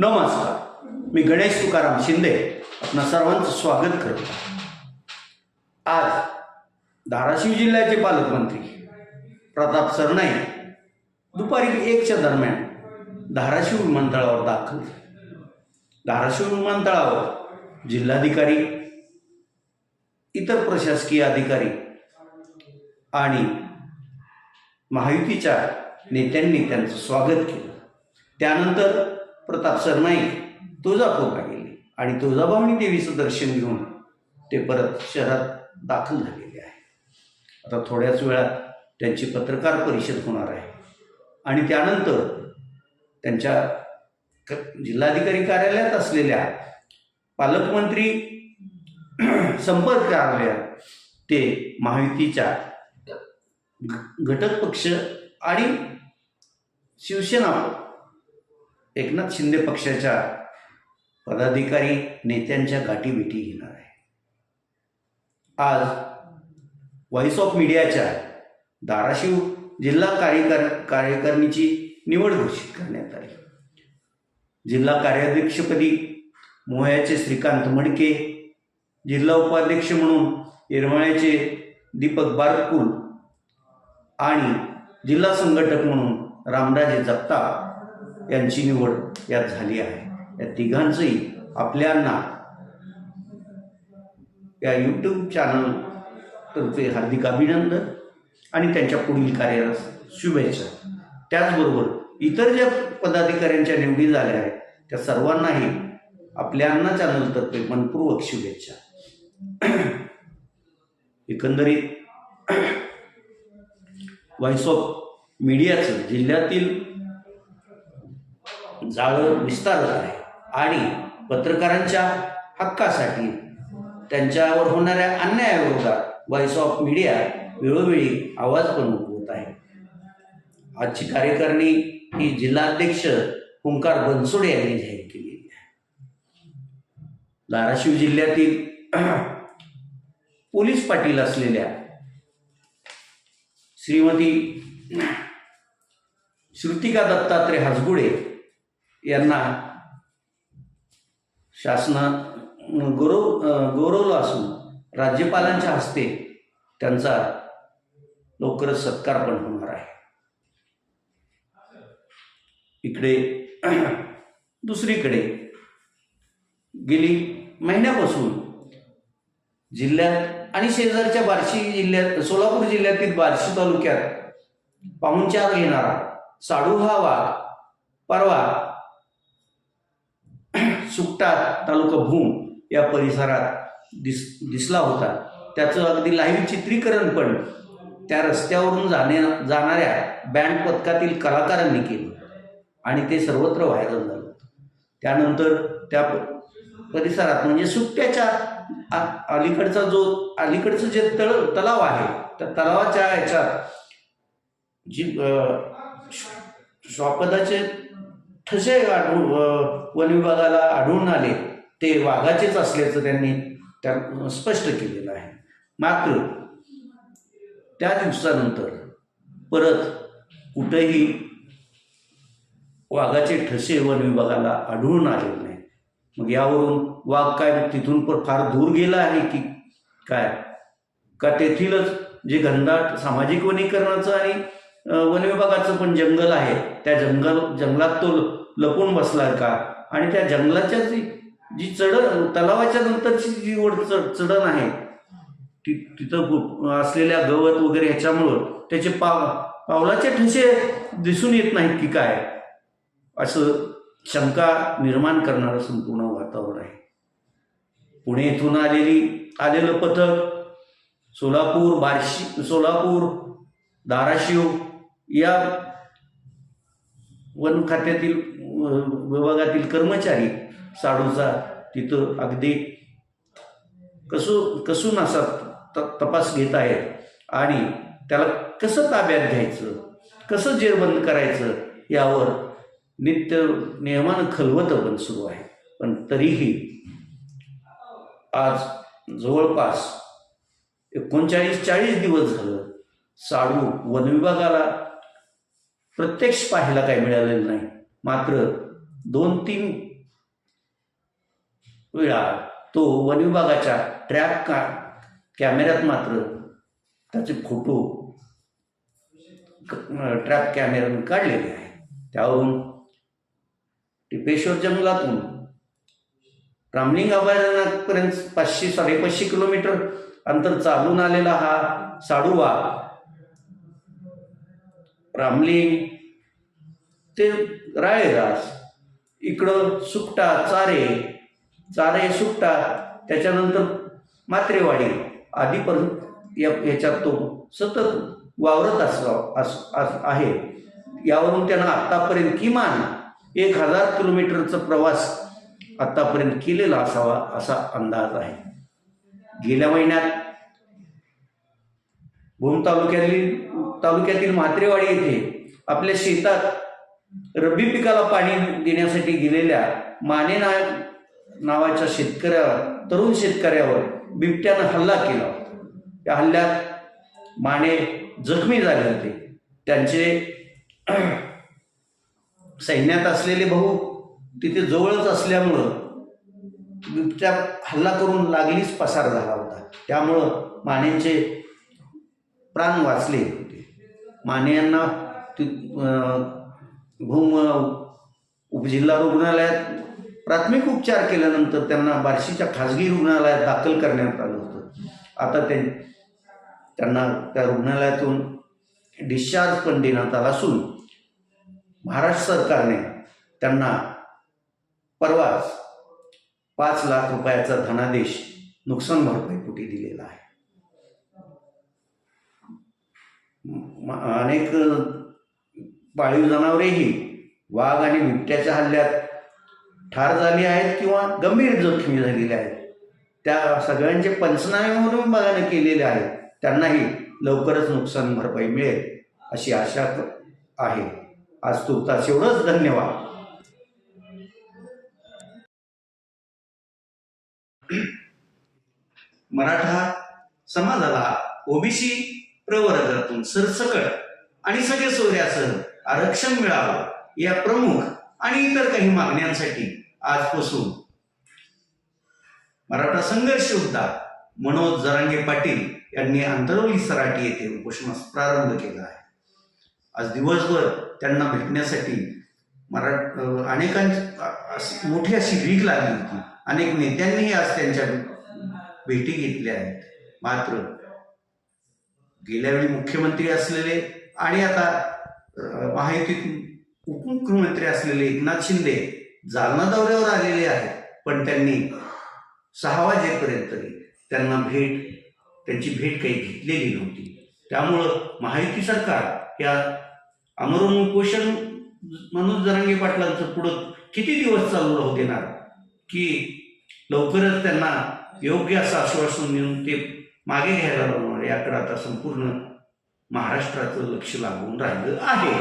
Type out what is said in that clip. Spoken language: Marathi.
नमस्कार. मी गणेश तुकाराम शिंदे. आपणा सर्वांचं स्वागत करतो. आज धाराशिव जिल्ह्याचे पालकमंत्री प्रताप सरनाई दुपारी एकच्या दरम्यान धाराशिव विमानतळावर दाखल धाराशिव विमानतळावर जिल्हाधिकारी इतर प्रशासकीय अधिकारी आणि महायुतीच्या नेत्यांनी त्यांचं स्वागत केलं. त्यानंतर प्रताप सरनाईक तुळजापूरला गेले. आणि तुळजाभवानी देवीचं दर्शन घेऊन ते परत शहरात दाखल झालेले आहे. आता थोड्याच वेळात त्यांची पत्रकार परिषद होणार आहे. आणि त्यानंतर त्यांच्या क- जिल्हाधिकारी कार्यालयात असलेल्या पालकमंत्री संपर्क कार्यालयात ते महायुतीच्या घटक पक्ष आणि शिवसेना एकनाथ शिंदे पक्षाच्या पदाधिकारी नेत्यांच्या गाठीभेटी घेणार आहे. आज व्हॉइस ऑफ मीडियाच्या धाराशिव जिल्हा कार्यकार कार्यकारिणीची निवड घोषित करण्यात आली. जिल्हा कार्याध्यक्षपदी मोहयाचे श्रीकांत मडके जिल्हा उपाध्यक्ष म्हणून येरमाळ्याचे दीपक बारकुल आणि जिल्हा संघटक म्हणून रामराजे जगताप यांची निवड यात झाली आहे. या तिघांचंही आपल्यांना या यूट्यूब चॅनल तर्फे हार्दिक अभिनंदन आणि त्यांच्या पुढील कार्यास शुभेच्छा. त्याचबरोबर इतर ज्या पदाधिकाऱ्यांच्या निवडी झाल्या आहेत त्या सर्वांनाही आपल्यांना चॅनलतर्फे मनपूर्वक शुभेच्छा. एकंदरीत व्हॉइस ऑफ मीडियाचं जिल्ह्यातील जाळं विस्तारत आहे. आणि पत्रकारांच्या हक्कासाठी त्यांच्यावर होणाऱ्या अन्यायाविरोधात व्हॉइस ऑफ मीडिया वेळोवेळी आवाज पण उठवत आहे. आजची कार्यकारिणी ही जिल्हाध्यक्ष ओंकार बनसोडे यांनी जाहीर केलेली आहे. धाराशिव जिल्ह्यातील पोलीस पाटील असलेल्या श्रीमती श्रुतिका दत्तात्रय हसगुडे यांना शासनानं गौरव गौरवलं असून राज्यपालांच्या हस्ते त्यांचा लवकरच सत्कार पण होणार आहे. इकडे दुसरीकडे गेली महिन्यापासून जिल्ह्यात आणि शेजारच्या बार्शी जिल्ह्यात सोलापूर जिल्ह्यातील बार्शी तालुक्यात पाहुणचार येणारा साडू हा वाघ परवा सुकटा तालुका भूम या परिसरात दिस दिसला होता. त्याचं अगदी लाईव्ह चित्रीकरण पण त्या रस्त्यावरून जाणे जाणाऱ्या बँड पथकातील कलाकारांनी केलं आणि ते सर्वत्र व्हायरल झालं. त्यानंतर त्या परिसरात म्हणजे सुट्ट्याच्या अलीकडचा जो अलीकडचं जे तळ तलाव आहे त्या तलावाच्या ह्याच्यात जी स्वापदाचे श्वापदाचे ठसे आढळून वन विभागाला आढळून आले ते वाघाचेच असल्याचं त्यांनी त्या स्पष्ट केलेलं आहे. मात्र त्या दिवसानंतर परत कुठेही वाघाचे ठसे वन विभागाला आढळून आलेले नाही. मग यावरून वाघ काय तिथून पण फार दूर गेला आहे की काय? का तेथीलच जे घनदाट सामाजिक वनीकरणाचं आणि वनविभागाचं पण जंगल आहे. त्या जंगल जंगलात तो ल- लपून बसलाय का? आणि त्या जंगलाच्या जी जी चढण तलावाच्या नंतरची जी ओढ चढण आहे ती तिथं गु- असलेल्या गवत वगैरे ह्याच्यामुळं त्याचे पाव पावलाचे ठसे दिसून येत नाहीत की काय? असं शंका निर्माण करणारं संपूर्ण वातावरण आहे. पुणे येथून आलेली आलेलं पथक सोलापूर बार्शी सोलापूर धाराशिव या वन खात्यातील विभागातील कर्मचारी साडूचा तिथं अगदी कसू कसून असा त- तपास घेत आहेत. आणि त्याला कसं ताब्यात घ्यायचं? कसं जेरबंद करायचं? यावर नित्य नियमानं खलवतं पण सुरू आहे. पण तरीही आज जवळपास एकोणचाळीस चाळीस दिवस झालं साडू वनविभागाला प्रत्यक्ष पाहायला काही मिळालेलं नाही. मात्र दोन तीन वेळा तो वन विभागाच्या ट्रॅप का कॅमेऱ्यात मात्र त्याचे फोटो ट्रॅप कॅमेऱ्याने काढलेले आहे त्यावरून टिपेश्वर जंगलातून रामलिंग अभयारण्यापर्यंत पाचशे साडेपाचशे किलोमीटर अंतर चालून आलेला हा साडूवा रामलिंग ते राळेदास इकडं सुकटा चारे चारे सुकटा त्याच्यानंतर मात्रेवाडी आधीपर्यंत या ह्याच्यात तो सतत वावरत अस अस- आहे. यावरून त्यानं आत्तापर्यंत किमान एक हजार किलोमीटरचा प्रवास आत्तापर्यंत केलेला असावा असा अंदाज आहे. गेल्या महिन्यात भूम तालुक्यातील तालुक्यातील म्हात्रेवाडी येथे आपल्या शेतात रब्बी पिकाला पाणी देण्यासाठी गेलेल्या माने नायक नावाच्या शेतकऱ्यावर तरुण शेतकऱ्यावर बिबट्यानं हल्ला केला. होता त्या हल्ल्यात माने जखमी झाले होते. त्यांचे सैन्यात असलेले भाऊ तिथे जवळच असल्यामुळं बिबट्या हल्ला करून लागलीच पसार झाला होता. त्यामुळं मानेंचे प्राण वाचले. होते माने यांना भूम उपजिल्हा रुग्णालयात प्राथमिक उपचार केल्यानंतर त्यांना बार्शीच्या खाजगी रुग्णालयात दाखल करण्यात आलं होतं. आता ते त्यांना त्या रुग्णालयातून डिस्चार्ज पण देण्यात आला असून महाराष्ट्र सरकारने त्यांना परवाच पाच लाख रुपयाचा धनादेश नुकसान भरपाईपोटी दिलेला आहे म- अनेक पाळीव जनावरेही वाघ आणि बिबट्याच्या हल्ल्यात ठार झाली आहेत किंवा गंभीर जोखमी झालेली आहेत. त्या सगळ्यांचे पंचनामे म्हणून बघाने केलेले आहेत. त्यांनाही लवकरच नुकसान भरपाई मिळेल अशी आशा आहे. आज तुर्तास एवढंच. धन्यवाद. मराठा समाजाला ओबीसी प्रवर्गातून सरसकट आणि सगळे सोयऱ्यासह आरक्षण मिळावं या प्रमुख आणि इतर काही मागण्यांसाठी आजपासून मराठा संघर्ष योद्धा मनोज जरांगे पाटील यांनी आंतरवली सराटी येथे उपोषणास प्रारंभ केला आहे. आज दिवसभर त्यांना भेटण्यासाठी मरा अनेकांची मोठी अशी भीक लागली होती. अनेक नेत्यांनीही आज त्यांच्या भेटी घेतल्या आहेत. मात्र गेल्या वेळी मुख्यमंत्री असलेले आणि आता महायुतीत उपमुख्यमंत्री असलेले एकनाथ शिंदे जालना दौऱ्यावर आलेले आहेत पण त्यांनी सहा वाजेपर्यंत तरी त्यांना भेट त्यांची भेट काही घेतलेली नव्हती. त्यामुळं महायुती सरकार या आमरण उपोषण मनोज जरांगे पाटलांचं पुढं किती दिवस चालू राहू देणार? की लवकरच त्यांना योग्य असं आश्वासन देऊन ते मागे घ्यायला लावणार याकडे आता संपूर्ण महाराष्ट्राचं लक्ष लागून राहिलं आहे.